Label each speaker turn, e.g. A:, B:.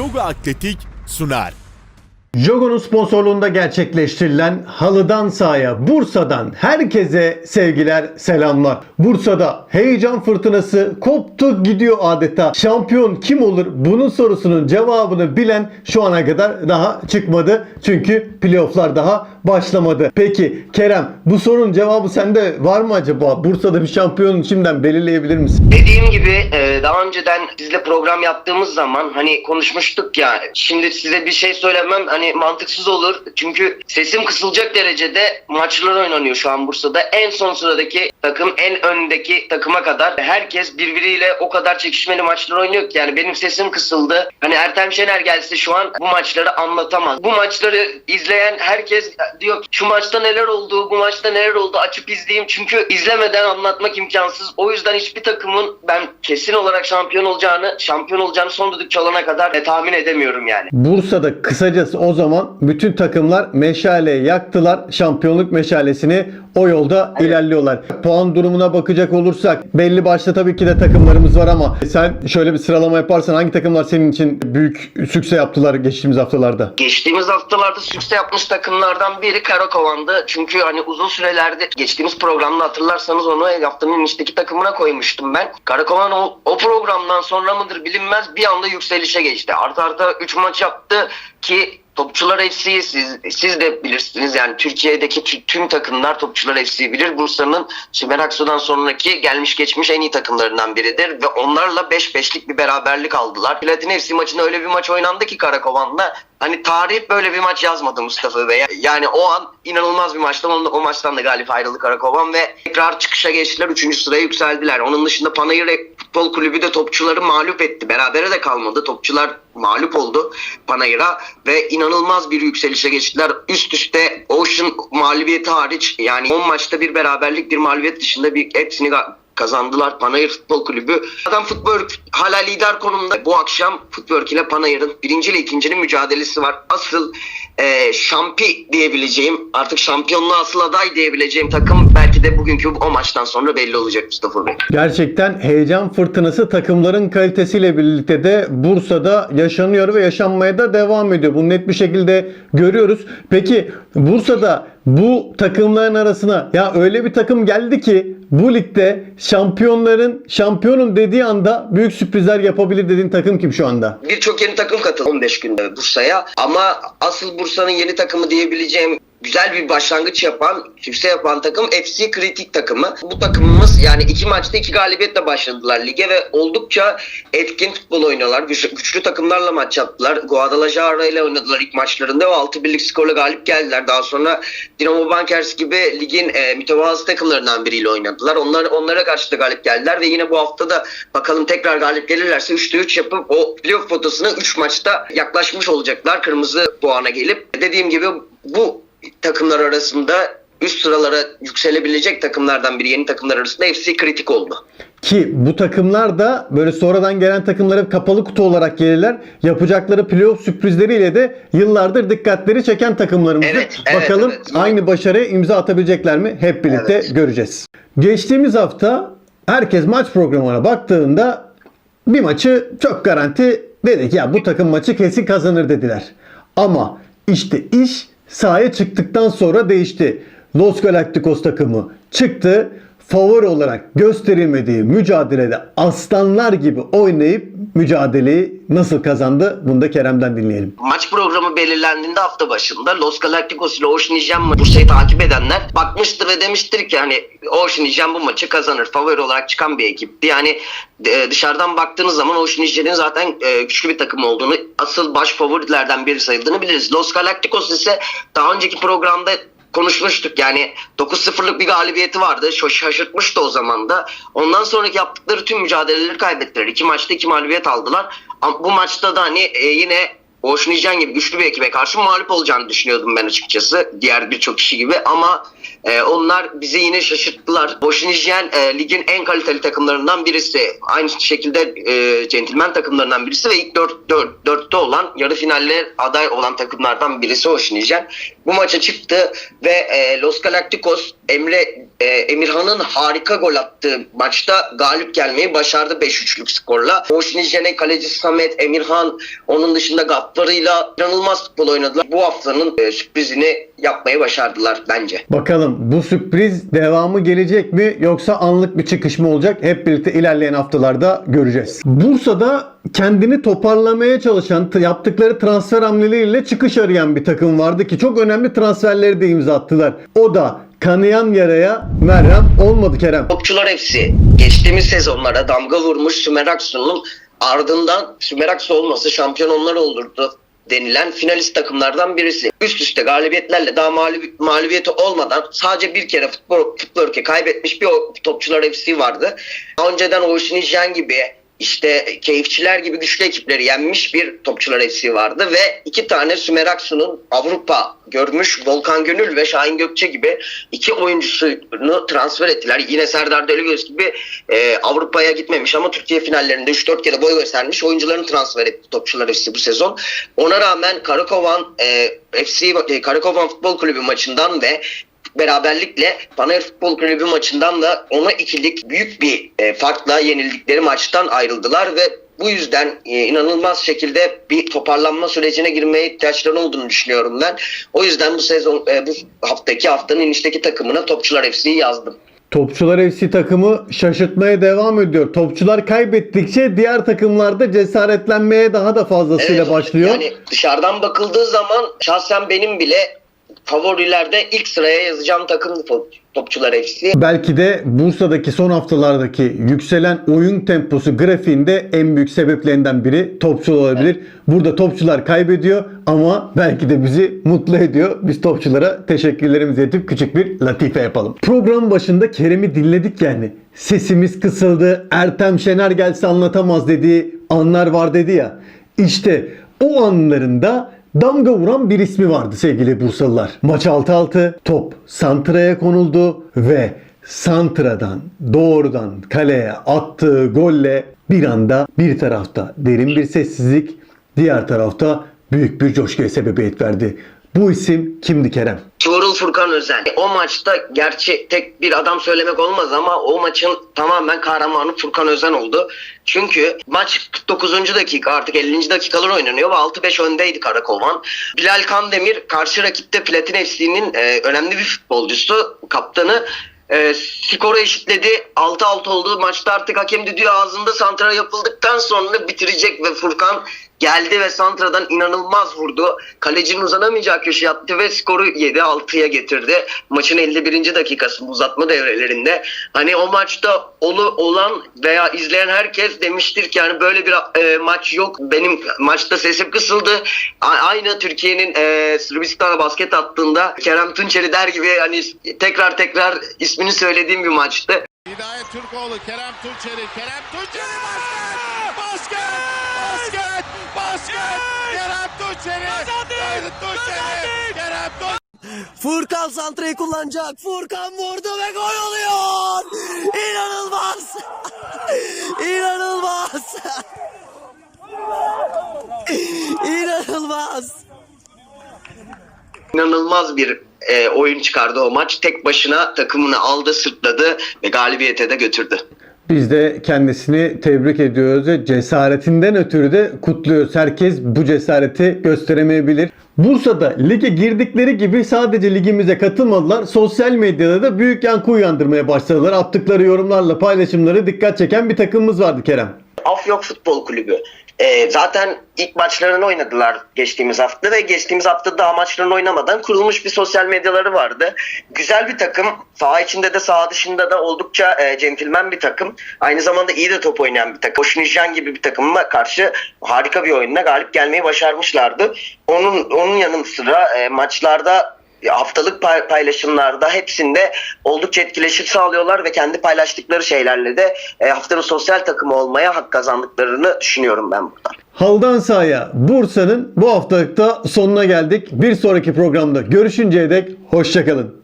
A: Jogo Atletik sunar.
B: Jogo'nun sponsorluğunda gerçekleştirilen Halıdan Sahaya Bursa'dan herkese sevgiler selamlar. Bursa'da heyecan fırtınası koptu gidiyor adeta. Şampiyon kim olur? Bunun sorusunun cevabını bilen şu ana kadar daha çıkmadı. Çünkü playofflar daha başlamadı. Peki Kerem bu sorunun cevabı sende var mı acaba? Bursa'da bir şampiyonu şimdiden belirleyebilir misin?
C: Dediğim gibi e, daha önceden sizle program yaptığımız zaman hani konuşmuştuk ya şimdi size bir şey söylemem hani mantıksız olur. Çünkü sesim kısılacak derecede maçlar oynanıyor şu an Bursa'da. En son sıradaki takım en öndeki takıma kadar herkes birbiriyle o kadar çekişmeli maçlar oynuyor ki yani benim sesim kısıldı. Hani Ertem Şener gelse şu an bu maçları anlatamaz. Bu maçları izleyen herkes diyor ki şu maçta neler oldu, bu maçta neler oldu açıp izleyeyim. Çünkü izlemeden anlatmak imkansız. O yüzden hiçbir takımın ben kesin olarak şampiyon olacağını, şampiyon olacağını son düdük çalana kadar e, tahmin edemiyorum yani.
B: Bursa'da kısacası o zaman bütün takımlar meşale yaktılar. Şampiyonluk meşalesini o yolda ilerliyorlar. Puan durumuna bakacak olursak belli başta tabii ki de takımlarımız var ama sen şöyle bir sıralama yaparsan hangi takımlar senin için büyük sükse yaptılar geçtiğimiz haftalarda?
C: Geçtiğimiz haftalarda sükse yapmış takımlardan biri Karakovan'dı. Çünkü hani uzun sürelerde geçtiğimiz programda hatırlarsanız onu haftanın içteki takımına koymuştum ben. Karakovan o, o programdan sonra mıdır bilinmez bir anda yükselişe geçti. Artı arta 3 maç yaptı ki Topçular FC siz, siz de bilirsiniz yani Türkiye'deki tü- tüm takımlar Topçular FC bilir. Bursa'nın Sümer Aksu'dan sonraki gelmiş geçmiş en iyi takımlarından biridir ve onlarla 5-5'lik bir beraberlik aldılar. Platin FC maçında öyle bir maç oynandı ki Karakovan'da hani tarih böyle bir maç yazmadı Mustafa Bey. Yani o an inanılmaz bir maçtı. O, o maçtan da galip ayrıldı Karakovan ve tekrar çıkışa geçtiler. Üçüncü sıraya yükseldiler. Onun dışında Panayır Futbol Kulübü de topçuları mağlup etti. Berabere de kalmadı. Topçular mağlup oldu Panayır'a ve inanılmaz bir yükselişe geçtiler. Üst üste Ocean mağlubiyeti hariç yani 10 maçta bir beraberlik bir mağlubiyet dışında bir hepsini kazandılar Panayır Futbol Kulübü. Zaten Footwork hala lider konumda. Bu akşam Footwork ile Panayır'ın birinci ile ikincinin mücadelesi var. Asıl e, şampi diyebileceğim artık şampiyonluğa asıl aday diyebileceğim takım belki de bugünkü o maçtan sonra belli olacak Mustafa Bey.
B: Gerçekten heyecan fırtınası takımların kalitesiyle birlikte de Bursa'da yaşanıyor ve yaşanmaya da devam ediyor. Bunu net bir şekilde görüyoruz. Peki Bursa'da bu takımların arasına ya öyle bir takım geldi ki bu ligde şampiyonların şampiyonum dediği anda büyük sürprizler yapabilir dediğin takım kim şu anda?
C: Birçok yeni takım katıldı 15 günde Bursa'ya ama asıl Bursa'nın yeni takımı diyebileceğim güzel bir başlangıç yapan, sükse yapan takım FC Kritik takımı. Bu takımımız yani iki maçta iki galibiyetle başladılar lige ve oldukça etkin futbol oynuyorlar. Güçlü, güçlü takımlarla maç yaptılar. Guadalajara ile oynadılar ilk maçlarında ve 6 birlik skorla galip geldiler. Daha sonra Dinamo Bankers gibi ligin e, mütevazı takımlarından biriyle oynadılar. Onlar onlara karşı da galip geldiler ve yine bu hafta da bakalım tekrar galip gelirlerse 3'te 3 yapıp o playoff potasına 3 maçta yaklaşmış olacaklar kırmızı puana gelip. Dediğim gibi bu takımlar arasında üst sıralara yükselebilecek takımlardan biri yeni takımlar arasında FC kritik oldu.
B: Ki bu takımlar da böyle sonradan gelen takımlara kapalı kutu olarak gelirler. Yapacakları playoff sürprizleriyle de yıllardır dikkatleri çeken takımlarımızı.
C: Evet, evet,
B: Bakalım
C: evet.
B: aynı başarıya imza atabilecekler mi? Hep birlikte
C: Evet.
B: göreceğiz. Geçtiğimiz hafta herkes maç programına baktığında bir maçı çok garanti dedik ya bu takım maçı kesin kazanır dediler. Ama işte iş sahaya çıktıktan sonra değişti. Los Galacticos takımı çıktı. Favori olarak gösterilmediği mücadelede aslanlar gibi oynayıp mücadeleyi nasıl kazandı? Bunu da Kerem'den dinleyelim.
C: Maç programı belirlendiğinde hafta başında Los Galacticos ile Ocean Hijem Bursa'yı takip edenler bakmıştır ve demiştir ki hani Ocean Hijem bu maçı kazanır. Favori olarak çıkan bir ekipti. Yani e, dışarıdan baktığınız zaman Ocean Hijem'in zaten e, güçlü bir takım olduğunu, asıl baş favorilerden biri sayıldığını biliriz. Los Galacticos ise daha önceki programda konuşmuştuk. Yani 9-0'lık bir galibiyeti vardı. Şaş- Şaşırtmıştı o zaman da. Ondan sonraki yaptıkları tüm mücadeleleri kaybettiler. İki maçta iki mağlubiyet aldılar. Bu maçta da hani e, yine Hijen gibi güçlü bir ekibe karşı mağlup olacağını düşünüyordum ben açıkçası. Diğer birçok kişi gibi ama E, onlar bizi yine şaşırttılar. Boşinijyen e, ligin en kaliteli takımlarından birisi. Aynı şekilde e, centilmen takımlarından birisi ve ilk 4, 4, 4'te olan yarı finalle aday olan takımlardan birisi Boşinijyen. Bu maça çıktı ve e, Los Galacticos Emre e, Emirhan'ın harika gol attığı maçta galip gelmeyi başardı 5-3'lük skorla. Boşinijyen'e kaleci Samet, Emirhan, onun dışında Gaffarı'yla inanılmaz futbol oynadılar. Bu haftanın e, sürprizini yapmayı başardılar bence.
B: Bakalım bu sürpriz devamı gelecek mi yoksa anlık bir çıkış mı olacak? Hep birlikte ilerleyen haftalarda göreceğiz. Bursa'da kendini toparlamaya çalışan, yaptıkları transfer hamleleriyle çıkış arayan bir takım vardı ki çok önemli transferleri de imza attılar. O da kanayan yaraya merhem olmadı Kerem.
C: Topçular hepsi geçtiğimiz sezonlara damga vurmuş Sümer Aksu'nun ardından Sümer Aksu olması şampiyon onlar olurdu denilen finalist takımlardan birisi. Üst üste galibiyetlerle daha mağlubi- mağlubiyeti olmadan sadece bir kere futbol, futbol ülke kaybetmiş bir topçular hepsi vardı. Daha önceden Oğuzhan gibi işte keyifçiler gibi güçlü ekipleri yenmiş bir topçular FC vardı ve iki tane Sümer Aksu'nun Avrupa görmüş Volkan Gönül ve Şahin Gökçe gibi iki oyuncusunu transfer ettiler. Yine Serdar Deligöz gibi e, Avrupa'ya gitmemiş ama Türkiye finallerinde 3-4 kere boy göstermiş oyuncularını transfer etti topçular FC bu sezon. Ona rağmen Karakovan e, FC e, Karakovan Futbol Kulübü maçından ve beraberlikle Panayır Futbol Kulübü maçından da ona ikilik büyük bir e, farkla yenildikleri maçtan ayrıldılar ve bu yüzden e, inanılmaz şekilde bir toparlanma sürecine girmeye ihtiyaçları olduğunu düşünüyorum ben. O yüzden bu sezon e, bu haftaki haftanın inişteki takımına Topçular FC'yi yazdım.
B: Topçular FC takımı şaşırtmaya devam ediyor. Topçular kaybettikçe diğer takımlarda cesaretlenmeye daha da fazlasıyla
C: Evet,
B: başlıyor.
C: Yani dışarıdan bakıldığı zaman şahsen benim bile favorilerde ilk sıraya yazacağım takım Topçular FC.
B: Belki de Bursa'daki son haftalardaki yükselen oyun temposu grafiğinde en büyük sebeplerinden biri topçu olabilir. Burada topçular kaybediyor ama belki de bizi mutlu ediyor. Biz topçulara teşekkürlerimizi edip küçük bir latife yapalım. Program başında Kerem'i dinledik yani. Sesimiz kısıldı. Ertem Şener gelse anlatamaz dediği anlar var dedi ya. İşte o anlarında damga vuran bir ismi vardı sevgili Bursalılar. Maç 6-6, top Santra'ya konuldu ve Santra'dan doğrudan kaleye attığı golle bir anda bir tarafta derin bir sessizlik, diğer tarafta büyük bir coşkuya sebebiyet verdi. Bu isim kimdi Kerem?
C: Tuğrul Furkan Özen. O maçta gerçi tek bir adam söylemek olmaz ama o maçın tamamen kahramanı Furkan Özen oldu. Çünkü maç 49. dakika artık 50. dakikalar oynanıyor ve 6-5 öndeydi Karakovan. Bilal Kandemir karşı rakipte Platin FC'nin e, önemli bir futbolcusu, kaptanı. E, skoru eşitledi. 6-6 olduğu maçta artık hakem düdüğü ağzında santra yapıldıktan sonra bitirecek ve Furkan geldi ve Santra'dan inanılmaz vurdu. Kalecinin uzanamayacağı köşeye attı ve skoru 7-6'ya getirdi. Maçın 51. dakikası uzatma devrelerinde. Hani o maçta olu, olan veya izleyen herkes demiştir ki yani böyle bir e, maç yok. Benim maçta sesim kısıldı. A- aynı Türkiye'nin e, Sırbistan'a basket attığında Kerem Tunçeri der gibi hani tekrar tekrar ismini söylediğim bir maçtı.
A: Hidayet Türkoğlu, Kerem Tunçeri, Kerem Tunçeri basket! Basket! Basket! Basket! Kerem Tunçeri!
D: Furkan santrayı kullanacak. Furkan vurdu ve gol oluyor. İnanılmaz. İnanılmaz. İnanılmaz.
C: İnanılmaz bir e, oyun çıkardı o maç. Tek başına takımını aldı, sırtladı ve galibiyete de götürdü.
B: Biz de kendisini tebrik ediyoruz ve cesaretinden ötürü de kutluyoruz. Herkes bu cesareti gösteremeyebilir. Bursa'da lige girdikleri gibi sadece ligimize katılmadılar. Sosyal medyada da büyük yankı uyandırmaya başladılar. Attıkları yorumlarla paylaşımları dikkat çeken bir takımımız vardı Kerem.
C: Afyok Futbol Kulübü. E, zaten ilk maçlarını oynadılar geçtiğimiz hafta ve geçtiğimiz hafta daha maçlarını oynamadan kurulmuş bir sosyal medyaları vardı. Güzel bir takım. Saha içinde de saha dışında da oldukça e, centilmen bir takım. Aynı zamanda iyi de top oynayan bir takım. Boşnijyan gibi bir takıma karşı harika bir oyunla galip gelmeyi başarmışlardı. Onun onun yanı sıra e, maçlarda haftalık pay- paylaşımlarda hepsinde oldukça etkileşim sağlıyorlar ve kendi paylaştıkları şeylerle de e, haftanın sosyal takımı olmaya hak kazandıklarını düşünüyorum ben buradan.
B: Haldan sahaya Bursa'nın bu haftalıkta sonuna geldik. Bir sonraki programda görüşünceye dek hoşçakalın.